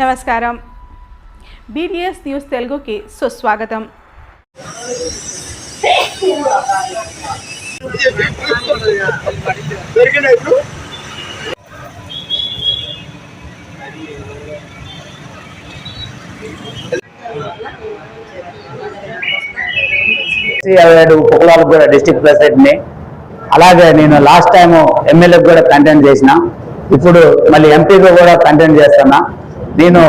నమస్కారం. BDS news తెలుగుకి సుస్వాగతం. ఏడు పుక్కలాలకు కూడా డిస్టిక్ ప్రెసిడెంట్ అలాగే నేను లాస్ట్ టైం ఎమ్మెల్యేకి కూడా కంటెంట్ చేసిన. ఇప్పుడు మళ్ళీ ఎంపీగా కూడా కంటెంట్ చేస్తున్నా. నేను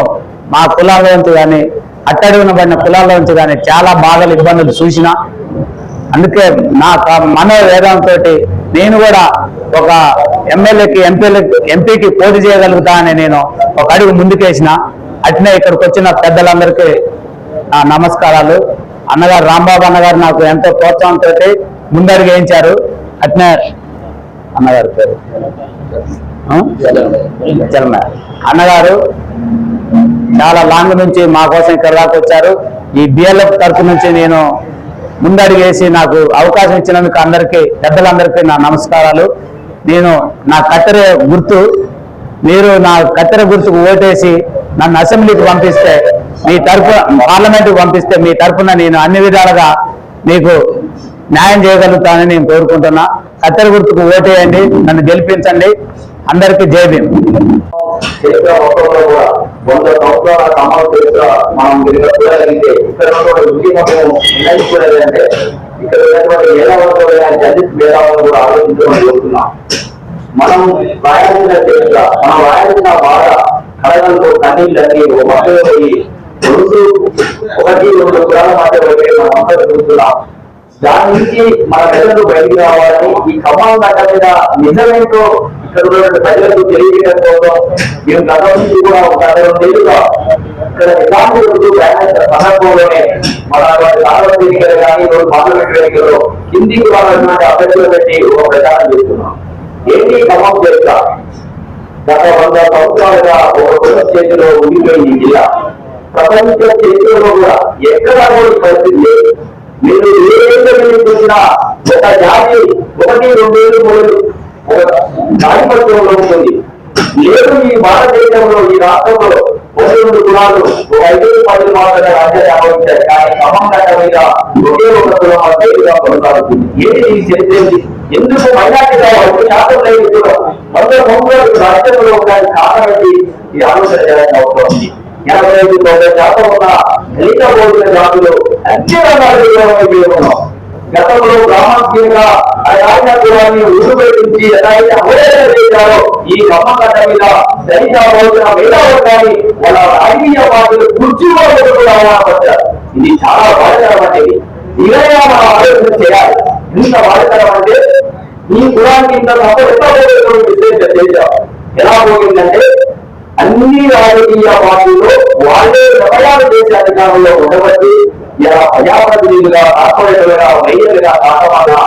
మా కులాలలోంచి కానీ అట్టడుగునబడిన పడిన కులాల కానీ చాలా బాధలు ఇబ్బందులు చూసిన. అందుకే నా మనోవేదంతో నేను కూడా ఒక ఎమ్మెల్యేకి ఎంపీలకి ఎంపీకి పోటీ చేయగలుగుతా అని నేను ఒక అడుగు ముందుకేసిన. అట్నే ఇక్కడికి వచ్చిన పెద్దలందరికీ నా నమస్కారాలు. అన్నగారు రాంబాబు అన్నగారు నాకు ఎంతో ప్రోత్సాహంతో ముందడుగు వేయించారు. అట్నే అన్నగారు పేరు. ఆ? అన్నగారు చాలా లాంగ్ నుంచి మా కోసం ఇక్కడ దాకా వచ్చారు. ఈ బిఎల్ఎఫ్ తరఫు నుంచి నేను ముందడిగేసి నాకు అవకాశం ఇచ్చినందుకు అందరికీ పెద్దలందరికీ నా నమస్కారాలు. నేను నా కత్తెర గుర్తు మీరు నా కత్తెర గుర్తుకు ఓటేసి నన్ను అసెంబ్లీకి పంపిస్తే మీ తరపు పార్లమెంట్కి పంపిస్తే మీ తరఫున నేను అన్ని విధాలుగా మీకు న్యాయం చేయగలుగుతానని నేను కోరుకుంటున్నా. కత్తెర గుర్తుకు ఓటేయండి నన్ను గెలిపించండి. అందరికి జై భీమ్. వంద సంవత్సరాల మనం చూడగలిగితే ఇక్కడ ఉన్నటువంటి ఉద్యమం నిర్ణయించుకోలేదంటే ఇక్కడ ఉన్నటువంటి జడ్జిస్ కూడా కోరుతున్నాం. మనం రాయాల్సిన చరిత్ర మనం రాయాల్సిన బాధ కళగంతో కన్నీళ్ళని ఒక పోయి ఒకటి రెండు కులాల మధ్య పోయి మనం అంతా చూస్తున్నాం దాని నుంచి మన ప్రజలు బయటికి రావాలని ఈ ఖమ్మం గడ్డ మీద నిజమేంటో చదువులను ప్రజలకు తెలియజేయడం కోసం మేము గత నుంచి కూడా ఒక అరవై ఏళ్ళుగా ఇక్కడ నిజాంతి సందర్భంలోనే మన సార్వత్రిక కానీ ఈరోజు పార్లమెంట్ ఎన్నికల్లో హిందీకి వాళ్ళటువంటి అభ్యర్థులు పెట్టి ఒక ప్రచారం చేస్తున్నాం. ఏంటి ఖమ్మం చరిత్ర గత వంద సంవత్సరాలుగా ఒక కుల చేతిలో ఉండిపోయింది జిల్లా. ప్రపంచ చరిత్రలో కూడా ఎక్కడ పరిస్థితి లేదు. మీరు ఏ చూసినా ఒక జాతి ఒకటి రెండు మూడు ఒక ఆధిపత్యంలో ఉంటుంది. లేదు ఈ భారతదేశంలో ఈ రాష్ట్రంలో ఒక రెండు కులాలు ఒక ఐదు పది మాత్రమే రాజ్యాలు ఆలోచించాయి కానీ సమాంగత మీద ఒకే ఒక కులం అంటే ఇలా కొనసాగుతుంది. ఏది ఈ చరిత్ర? ఎందుకు మైనార్టీ కావాలి? శాతం లేదు కూడా వంద సంవత్సరాలు రాష్ట్రంలో ఉండడానికి కారణం ఈ ఆలోచన చేయాల్సిన అవసరం ఉంది. ఎనభై ఐదు తొంభై శాతం ఉన్న దళిత భోజన జాతులు అత్యంత ఉన్నాం గతంలో బ్రాహ్మణీయంగా ఆయన కులాన్ని ఉరుపెట్టించి ఎలాగైతే అవలేఖన చేశారో ఈ కమ్మగడ్డ మీద దళిత భోజన మేధావర్గాన్ని వాళ్ళ రాజకీయ పార్టీలు కుర్చీ కూడా అవమానపడ్డారు ఇది చాలా బాధకరమైనది ఇలాగా మనం ఆలోచన చేయాలి. ఇంత బాధకరం అంటే ఈ కులానికి ఇంత తప్ప ఎంత పోగొట్టుకునే విశ్లేషణ చేశాం ఎలా పోయిందంటే అన్ని రాజకీయ పార్టీలు వాళ్ళే నిర్ణయాలు చేసే అధికారంలో ఉండబట్టి ఇలా ప్రజాప్రతినిధులుగా కార్పొరేటర్లుగా వైద్యులుగా కాకపోగా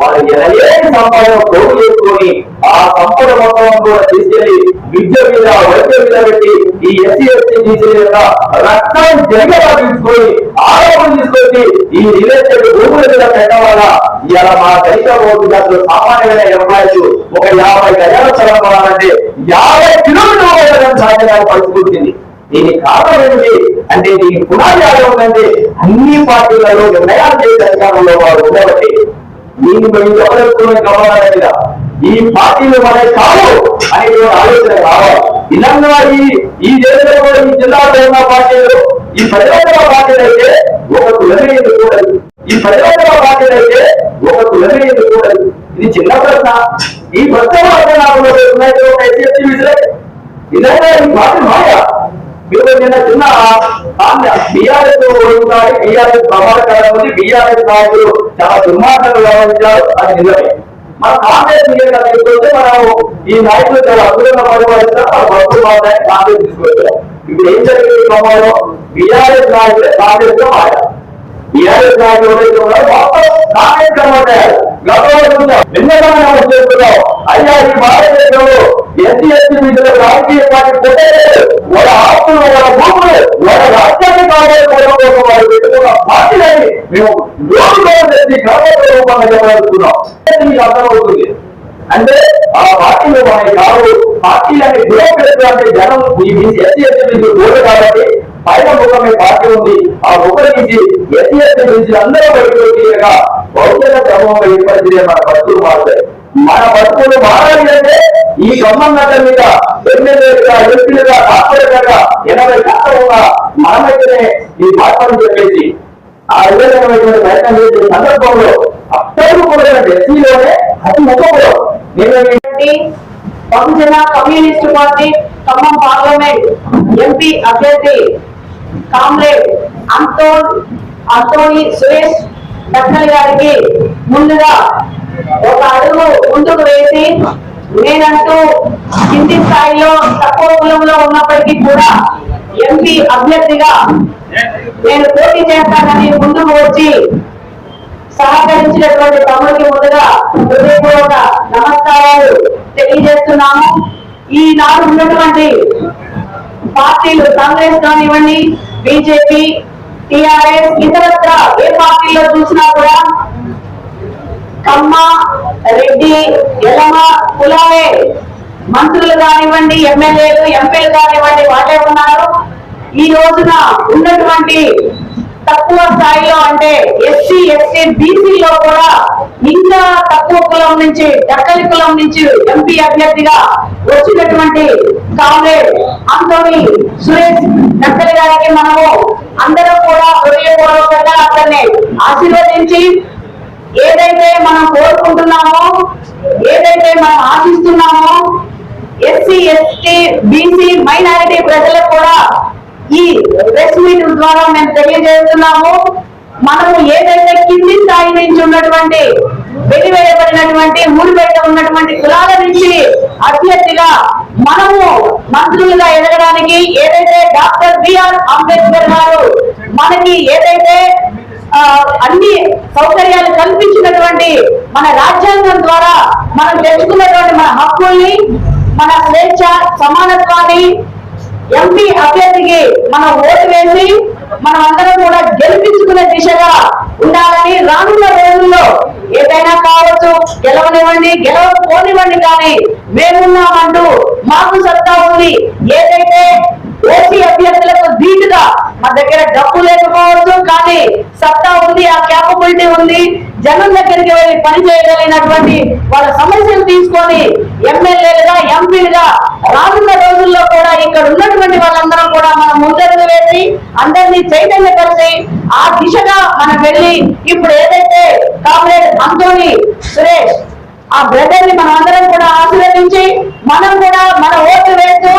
వాళ్ళు ఎనలేని సంపదను పోగు చేసుకొని ఆ సంపద మొత్తం కూడా తీసుకెళ్ళి విద్య మీద వైద్య మీద పెట్టి ఈ ఎస్సీ ఎస్టీ బీసీ యొక్క రక్తం జరిగేలా తీసుకొని ఆరోపణ తీసుకొచ్చి ఈ రిలేషన్ భూముల మీద పెట్టడం వల్ల ఇలా మా దళిత ఓటు సామాన్యమైన ఎంప్లాయీస్ ఒక యాభై గజాల స్థలం కొనాలంటే యాభై కిలోమీటర్ల దీనికి కారణం ఏంటి అంటే దీనికి పునాది ఎలా అన్ని పార్టీలలో నిర్ణయాలు చేసే అధికారంలో వారు ఉండబట్టి దీన్ని మేము ఎవరెత్తుకునే గమనాల ఈ పార్టీలు మన కావు అనేటువంటి ఆలోచన రావాలి ఇలాగా ఈ ఈ దేశంలో కూడా ఈ జిల్లాలో ఉన్న పార్టీలు ఈ ప్రజలందరూ పార్టీలు అయితే ఒక కులమే కూడదు ఈ ప్రజలందరూ పార్టీలు అయితే ఒక కులమే కూడదు ఇది చిన్న ప్రశ్న. ఈ ప్రశ్న ఇలాగా ఈ పార్టీ మాయా? మీరు నిన్న చిన్న బీఆర్ఎస్ ఓడుతాయి బీఆర్ఎస్ ప్రమాదకరం ఉంది బీఆర్ఎస్ నాయకులు చాలా దుర్మార్గంగా వ్యవహరించారు అది నిజమే మన కాంగ్రెస్ మీడియా తీసుకొస్తే మనం ఈ నాయకులు చాలా అద్భుతంగా పరిపాలిస్తారు మన భక్తులు మాత్రమే కాంగ్రెస్ తీసుకొచ్చారు ఇప్పుడు ఏం జరిగింది క్రమంలో బీఆర్ఎస్ నాయకులే కాంగ్రెస్లో మారారు బీఆర్ఎస్ నాయకులు మొత్తం కాంగ్రెస్ గతంలో చేస్తున్నాం అయ్యా ఈ భారతదేశంలో ఎస్సీ ఎస్టీ మీద రాజకీయ పార్టీ పొట్టలేదు వాళ్ళ ఆస్తులు వాళ్ళ భూములు వాళ్ళ రాష్ట్రాన్ని కాపాడుకోవడం కోసం వాళ్ళు పెట్టుకున్న పార్టీలని మేము లోటు చేసి గ్రామ రూపంగా చెప్పగలుగుతున్నాం మీకు అర్థమవుతుంది. అంటే ఆ పార్టీలు మనకి కావు పార్టీలని గురపెట్టాలంటే జనం ఈ ఎస్సీ ఎస్టీ నుంచి ఓటు కాబట్టి పైన ముఖమే పార్టీ ఉంది. ఆ ముఖం నుంచి ఎస్సీ ఎస్టీ నుంచి అందరూ బయటకు వచ్చి బహుజన క్రమంలో మన పరిస్థితులు మారుతాయి. మన బతుకులు మారాలి అంటే ఈ ఖమ్మం మీద ఎమ్మెల్యేలుగా ఎంపీలుగా కార్పొరేటర్గా ఎనభై శాతం ఉన్న మనమైతేనే ఈ మార్పును చెప్పేసి ఆ విధమైనటువంటి ప్రయత్నం చేసే సందర్భంలో అప్పుడు కూడా ఎస్సీలోనే అతి ముఖంలో Bahujan Communist party Khammam parliament MP అభ్యర్థి కామ్రేడ్ అంతోన్ అంతోని సురేష్ దక్కల్ గారికి ముందుగా ఒక అడుగు ముందుకు వేసి నేనంటూ కింది స్థాయిలో తక్కువ కులంలో ఉన్నప్పటికీ కూడా ఎంపీ అభ్యర్థిగా నేను పోటీ చేస్తానని ముందుకు వచ్చి సహకరించినటువంటి తమ్ముడికి ముందుగా హృదయపూర్వక నమస్కారాలు తెలియజేస్తున్నాము. ఈనాడు ఉన్నటువంటి పార్టీలు కాంగ్రెస్ కానివ్వండి బీజేపీ టిఆర్ఎస్ ఇతరత్ర ఏ పార్టీలో చూసినా కూడా కమ్మ రెడ్డి ఎలమ కులాలే. మంత్రులు కానివ్వండి ఎమ్మెల్యేలు ఎంపీలు కానివ్వండి వాళ్ళే ఉన్నారు. ఈ రోజున ఉన్నటువంటి తక్కువ స్థాయిలో అంటే ఎస్సీ ఎస్టీ బీసీలో కూడా ఇంకా తక్కువ కులం నుంచి దక్కలి కులం నుంచి ఎంపీ అభ్యర్థిగా వచ్చినటువంటి కామ్రేడ్ అంతోని సురేష్ దక్కలి గారికి మనము అందరం కూడా హృదయపూర్వకంగా అతన్ని ఆశీర్వదించి ఏదైతే మనం కోరుకుంటున్నామో ఏదైతే మనం ఆశిస్తున్నామో ఎస్సీ ఎస్టీ బీసీ మైనారిటీ ప్రజలకు కూడా ఈ ప్రెస్ మీట్ ద్వారా మేము తెలియజేస్తున్నాము. మనము ఏదైతే కింది స్థాయి నుంచి ఉన్నటువంటి వెలివేయబడినటువంటి ఊరిబయట ఉన్నటువంటి కులాల నుంచి అభ్యర్థిగా మనము మంత్రులుగా ఎదగడానికి ఏదైతే డాక్టర్ బిఆర్ అంబేద్కర్ గారు మనకి ఏదైతే అన్ని సౌకర్యాలు మన రాజ్యాంగం ద్వారా మనం తెచ్చుకున్నటువంటి మన హక్కుల్ని మన స్వేచ్ఛ సమానత్వాన్ని ఎంపీ అభ్యర్థికి మనం ఓటు వేసి మనం అందరం కూడా గెలిపించుకునే దిశగా ఉండాలని రానున్న రోజుల్లో ఏదైనా కావచ్చు గెలవనివ్వండి గెలవకపోనివ్వండి కానీ మేమున్నామంటూ మాకు సత్తా ఉంది. ఏదైతే ఓసీ అభ్యర్థులకు ధీటుగా మన దగ్గర డబ్బు లేకపోవచ్చు కానీ సత్తా ఉంది ఆ క్యాపబిలిటీ ఉంది. జనం దగ్గరికి వెళ్ళి పని చేయగలిగినటువంటి వాళ్ళ సమస్యలు తీసుకొని ఎమ్మెల్యేలుగా ఎంపీలుగా రానున్న రోజుల్లో కూడా ఇక్కడ ఉన్నటువంటి వాళ్ళందరం కూడా మనం ముందడుగు వేసి అందరినీ చైతన్యపరిచి ఆ దిశగా మనం వెళ్ళి ఇప్పుడు ఏదైతే కామ్రేడ్ అంతోని సురేష్ ఆ బ్రదర్ని మనం అందరం కూడా ఆశీర్వదించి మనం కూడా మన ఓట్లు వేస్తూ